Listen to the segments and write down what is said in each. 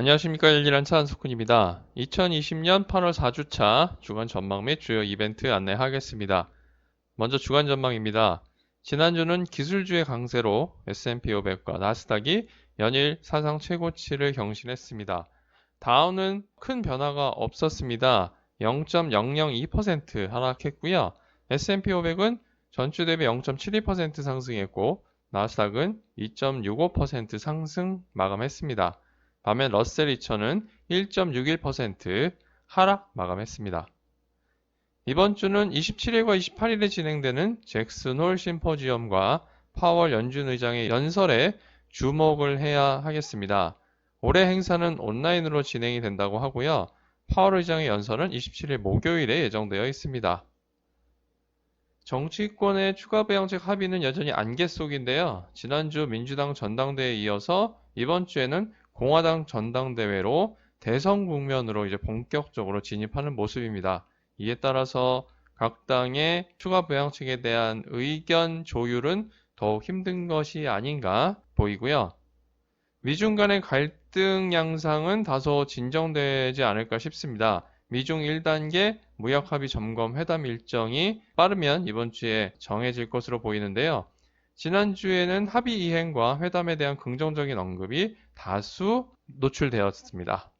안녕하십니까 일일한차 한석훈입니다. 2020년 8월 4주차 주간 전망 및 주요 이벤트 안내하겠습니다. 먼저 주간 전망입니다. 지난주는 기술주의 강세로 S&P 500과 나스닥이 연일 사상 최고치를 경신했습니다. 다우는 큰 변화가 없었습니다. 0.002% 하락했고요. S&P 500은 전주 대비 0.72% 상승했고 나스닥은 2.65% 상승 마감했습니다. 반면 러셀 2000은 1.61% 하락 마감했습니다. 이번 주는 27일과 28일에 진행되는 잭슨 홀 심포지엄과 파월 연준 의장의 연설에 주목을 해야 하겠습니다. 올해 행사는 온라인으로 진행이 된다고 하고요. 파월 의장의 연설은 27일 목요일에 예정되어 있습니다. 정치권의 추가 부양책 합의는 여전히 안개 속인데요. 지난주 민주당 전당대회에 이어서 이번 주에는 공화당 전당대회로 대선 국면으로 이제 본격적으로 진입하는 모습입니다. 이에 따라서 각 당의 추가 부양책에 대한 의견 조율은 더욱 힘든 것이 아닌가 보이고요. 미중 간의 갈등 양상은 다소 진정되지 않을까 싶습니다. 미중 1단계 무역 합의 점검 회담 일정이 빠르면 이번 주에 정해질 것으로 보이는데요. 지난주에는 합의 이행과 회담에 대한 긍정적인 언급이 다수 노출되었습니다.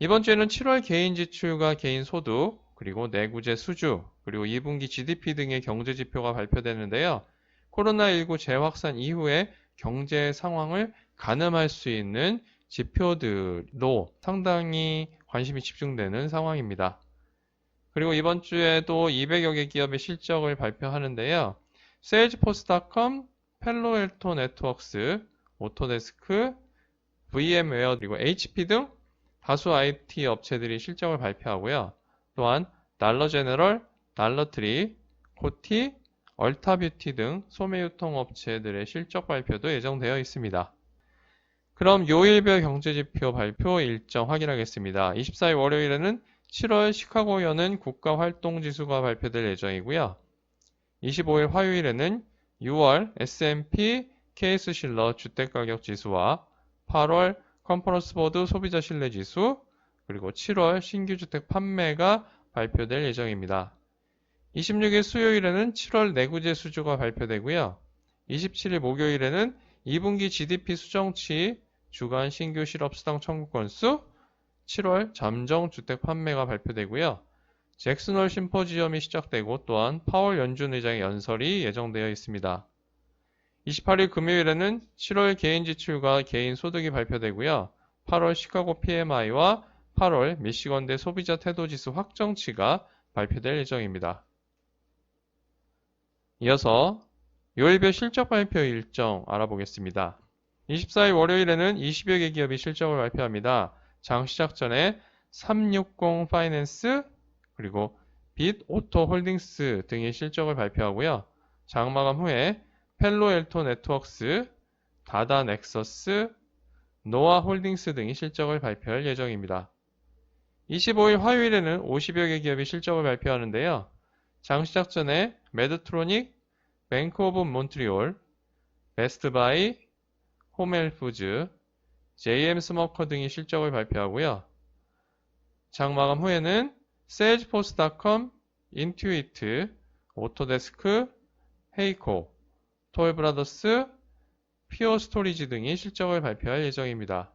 이번 주에는 7월 개인 지출과 개인 소득, 그리고 내구재 수주, 그리고 2분기 GDP 등의 경제 지표가 발표되는데요. 코로나19 재확산 이후에 경제 상황을 가늠할 수 있는 지표들도 상당히 관심이 집중되는 상황입니다. 그리고 이번 주에도 200여 개 기업의 실적을 발표하는데요. 세일즈포스닷컴, 펠로엘토 네트워크스, 오토데스크, VM웨어 그리고 HP 등 다수 IT 업체들이 실적을 발표하고요. 또한 달러 제너럴, 달러 트리, 코티, 얼타 뷰티 등 소매 유통 업체들의 실적 발표도 예정되어 있습니다. 그럼 요일별 경제지표 발표 일정 확인하겠습니다. 24일 월요일에는 7월 시카고 여는 국가활동지수가 발표될 예정이고요. 25일 화요일에는 6월 S&P KS 실러 주택가격 지수와 8월 컨퍼런스 보드 소비자 신뢰 지수 그리고 7월 신규 주택 판매가 발표될 예정입니다. 26일 수요일에는 7월 내구재 수주가 발표되고요. 27일 목요일에는 2분기 GDP 수정치 주간 신규 실업 수당 청구 건수, 7월 잠정 주택 판매가 발표되고요. 잭슨홀 심포지엄이 시작되고 또한 파월 연준 의장의 연설이 예정되어 있습니다. 28일 금요일에는 7월 개인 지출과 개인 소득이 발표되고요. 8월 시카고 PMI와 8월 미시건대 소비자 태도 지수 확정치가 발표될 예정입니다. 이어서 요일별 실적 발표 일정 알아보겠습니다. 24일 월요일에는 20여 개 기업이 실적을 발표합니다. 장 시작 전에 360 파이낸스 그리고 빛 오토 홀딩스 등의 실적을 발표하고요. 장 마감 후에 펠로엘토 네트워크스, 다다 넥서스, 노아 홀딩스 등이 실적을 발표할 예정입니다. 25일 화요일에는 50여 개 기업이 실적을 발표하는데요. 장 시작 전에 메드트로닉, 뱅크 오브 몬트리올, 베스트바이, 홈헬푸즈, JM 스모커 등이 실적을 발표하고요. 장 마감 후에는 세일즈포스닷컴, 인투이트, 오토데스크, 헤이코, 토이브라더스, 피어 스토리지 등이 실적을 발표할 예정입니다.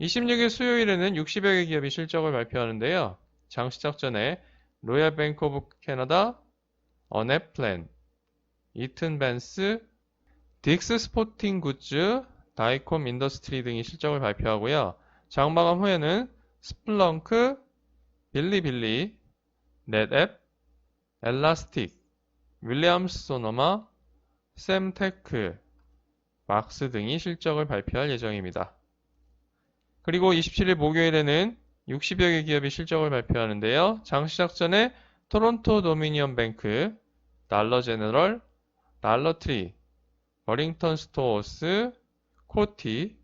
26일 수요일에는 60여 개 기업이 실적을 발표하는데요. 장 시작 전에 로얄 뱅크 오브 캐나다, 어넷플랜, 이튼 벤스, 딕스 스포팅 굿즈, 다이콤 인더스트리 등이 실적을 발표하고요. 장 마감 후에는 스플렁크, 빌리빌리, 넷앱, 엘라스틱, 윌리엄스 소노마, 샘테크, 막스 등이 실적을 발표할 예정입니다. 그리고 27일 목요일에는 60여 개 기업이 실적을 발표하는데요. 장 시작 전에 토론토 도미니언 뱅크, 달러 제너럴, 달러 트리, 버링턴 스토어스, 코티,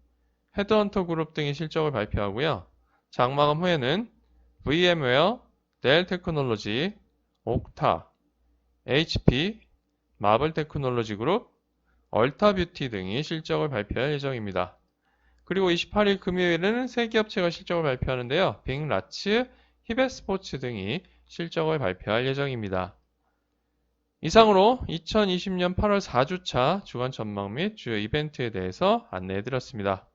헤드헌터 그룹 등이 실적을 발표하고요. 장마감 후에는 VM웨어, 델 테크놀로지, 옥타, HP, 마블 테크놀로지 그룹, 얼타 뷰티 등이 실적을 발표할 예정입니다. 그리고 28일 금요일에는 세 기업체가 실적을 발표하는데요. 빅, 라츠, 히베스포츠 등이 실적을 발표할 예정입니다. 이상으로 2020년 8월 4주차 주간 전망 및 주요 이벤트에 대해서 안내해 드렸습니다.